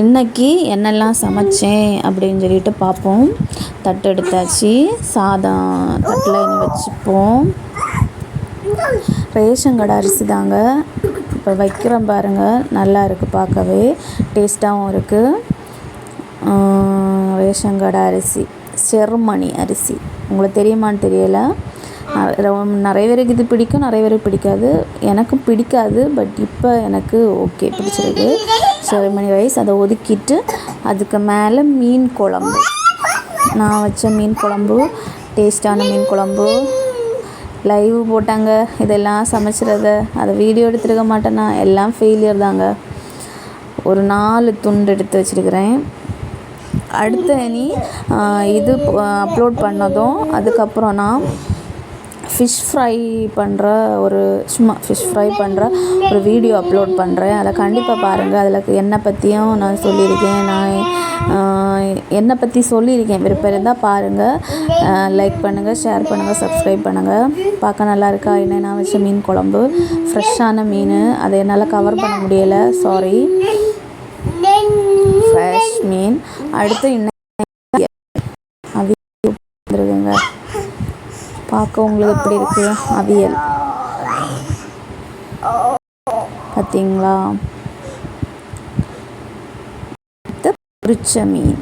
இன்னைக்கு என்னெல்லாம் சமைச்சேன் அப்படின்னு சொல்லிட்டு பார்ப்போம். தட்டு எடுத்தாச்சு. சாதம் தட்டில் இனி வச்சுப்போம். ரேஷன் கடை அரிசி தாங்க. இப்போ வைக்கிறோம் பாருங்கள் நல்லா இருக்குது பார்க்கவே. டேஸ்ட்டாகவும் இருக்குது ரேஷன் கடை அரிசி. செருமணி அரிசி. உங்களுக்கு தெரியுமான்னு தெரியலை? நிறைய பேருக்கு இது பிடிக்கும் நிறைய பேருக்கு பிடிக்காது. எனக்கும் பிடிக்காது பட் இப்போ எனக்கு ஓகே பிடிச்சிருக்கு. செருமணி ரைஸ் அதை ஒதுக்கிட்டு அதுக்கு மேலே மீன் குழம்பு. நான் வச்ச மீன் குழம்பு டேஸ்ட்டான மீன் குழம்பு. லைவ் போட்டாங்க இதெல்லாம் சமைச்சிறத. அதை வீடியோ எடுத்துருக்க மாட்டேன்னா எல்லாம் ஃபெயிலியர் தாங்க. ஒரு நாலு துண்டு எடுத்து வச்சிருக்கிறேன். அடுத்து இனி இது அப்லோட் பண்ணதும் அதுக்கப்புறம் நான் ஃபிஷ் ஃப்ரை பண்ணுற ஒரு சும்மா ஃபிஷ் ஃப்ரை பண்ணுற ஒரு வீடியோ அப்லோட் பண்ணுறேன் அதை கண்டிப்பாக பாருங்கள் அதில் என்னை பற்றியும் நான் சொல்லியிருக்கேன். நான் என்னை பற்றி சொல்லியிருக்கேன். விருப்பம் இருந்தால் பாருங்கள் லைக் பண்ணுங்கள் ஷேர் பண்ணுங்கள் சப்ஸ்கிரைப் பண்ணுங்கள் பார்க்க நல்லா இருக்கா? என்ன நான் வச்ச மீன் குழம்பு? ஃப்ரெஷ்ஷான மீன். அதை என்னால் கவர் பண்ண முடியலை. சாரி ஃப்ரெஷ் மீன். அடுத்து இன்னும் அவியல் வந்துருக்குங்க பார்க்க உங்களுக்கு எப்படி இருக்கு? அவியல். பார்த்தீங்களா அடுத்து பொரிச்ச மீன்.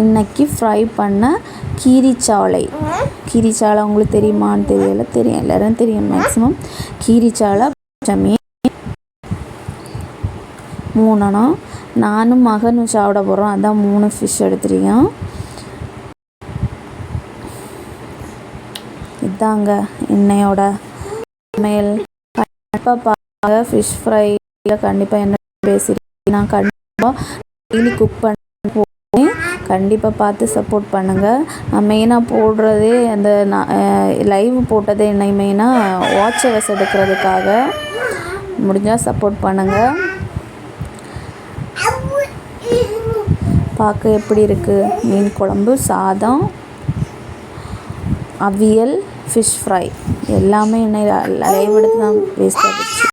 இன்னைக்கு ஃப்ரை பண்ண கீரிச்சாலை கீரிச்சாலை உங்களுக்கு தெரியுமான்னு தெரியல. தெரியும். எல்லாரும் தெரியும். மேக்ஸிமம் கீரிச்சாலை பொரிச்ச மீன். மூணுனா நானும் மகனும் சாப்பிட போகிறோம் அதான் மூணு ஃபிஷ் எடுத்துருக்கோம் இதாங்க இன்னையோட சமையல் கண்டிப்பாக பாருங்க ஃபிஷ் ஃப்ரை கண்டிப்பாக என்ன பேசியிருக்கேன் நான் கண்டிப்பாக டெய்லி குக் பண்ண போவேன் கண்டிப்பாக பார்த்து சப்போர்ட் பண்ணுங்கள் நான் மெயினாக போடுறதே அந்த நான் லைவ் போட்டதே என்னை மெயினாக வாட்ச் ஹவர்ஸ் எடுக்கிறதுக்காக. முடிஞ்சால் சப்போர்ட் பண்ணுங்கள் பார்க்க எப்படி இருக்குது மீன் குழம்பு சாதம் அவியல். Fish fry. எல்லாமே என்ன லைவ் எடுத்து தான் வேஸ்ட் ஆகிடுச்சு